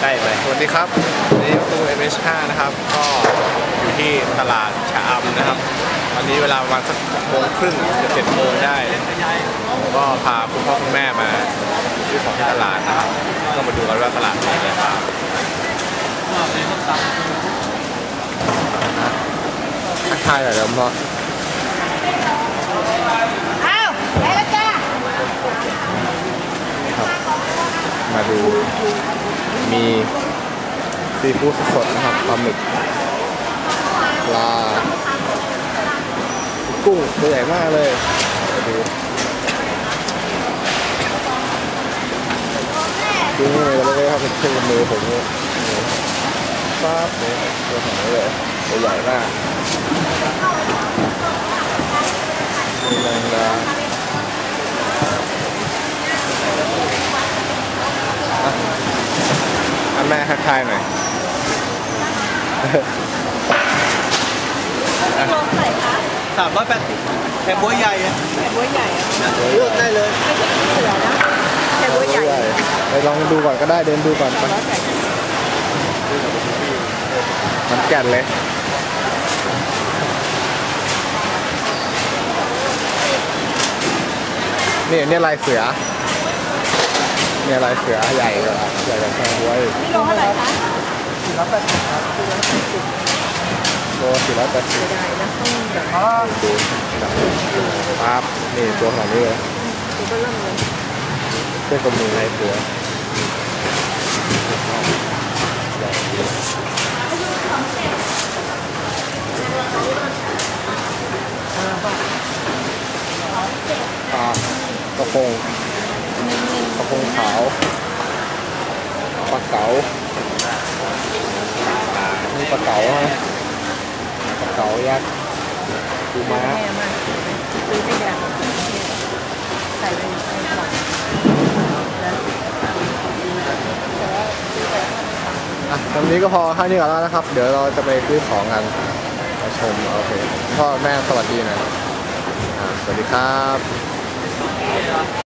ใกล้ไปสวัสดีครับวันนี้ประตู MH5 นะครับ ก็อยู่ที่ตลาดชะอำนะครับ ตอนนี้เวลาประมาณสักหกโมงครึ่งจะเจ็ดโมงได้ผมก็พาคุณพ่อคุณแม่มาซื้อของที่ตลาดนะครับ ก็มาดูกันว่าตลาดมีอะไรบ้างทักทายหน่อยเดี๋ยวพ่ออ้าวไปแล้วจ้า มาดู มีซีฟู้ดสดนะครับปลาหมึกปลากุ้งตัวใหญ่มากเลยมาดูดูนี่เลยเลยครับเป็นชื่อมือผมเนี่ยป๊าบเนี่ยตัวหอยเลยตัวใหญ่มากมีแรงดาอะอะ แม่ทักทายหน่อยลงไหนคะสามร้อยแปดสิบแค่บัวใหญ่อะแผ่บัวใหญ่อะเลือกได้เลย ไม่ใช่เสือนะแผ่บัวใหญ่ไปลองดูก่อนก็ได้เดินดูก่อนไปร้อยแปดสิบมันแก่นเลยนี่เนี่ยลายเสือ เนี่ยลายเสือใหญ่เลยอะใหญ่กว่าแพงไว้นี่โลเท่าไหร่คะสี่ร้อยแปดสิบครับโลสี่ร้อยแปดสิบใหญ่นะต้องแบบอ๋อดูปั๊บนี่ตัวขนาดนี้เลยตัวก็เริ่มเลยเส้นกลมมือลายเสือปลากระพงกระ พงขาวปลาเก๋านี่ปลาเก๋าฮะปลาเก๋ายักษ์ปูม้าซื้อไม่ยากใส่ไปในกล่องแล้วอะตรงนี้ก็พอแค่นี้ก่อนแล้วนะครับ เดี๋ยวเราจะไปซื้อของกันมาชมโอเคพ่อแม่สวัสดีหน่อยสวัสดีครับ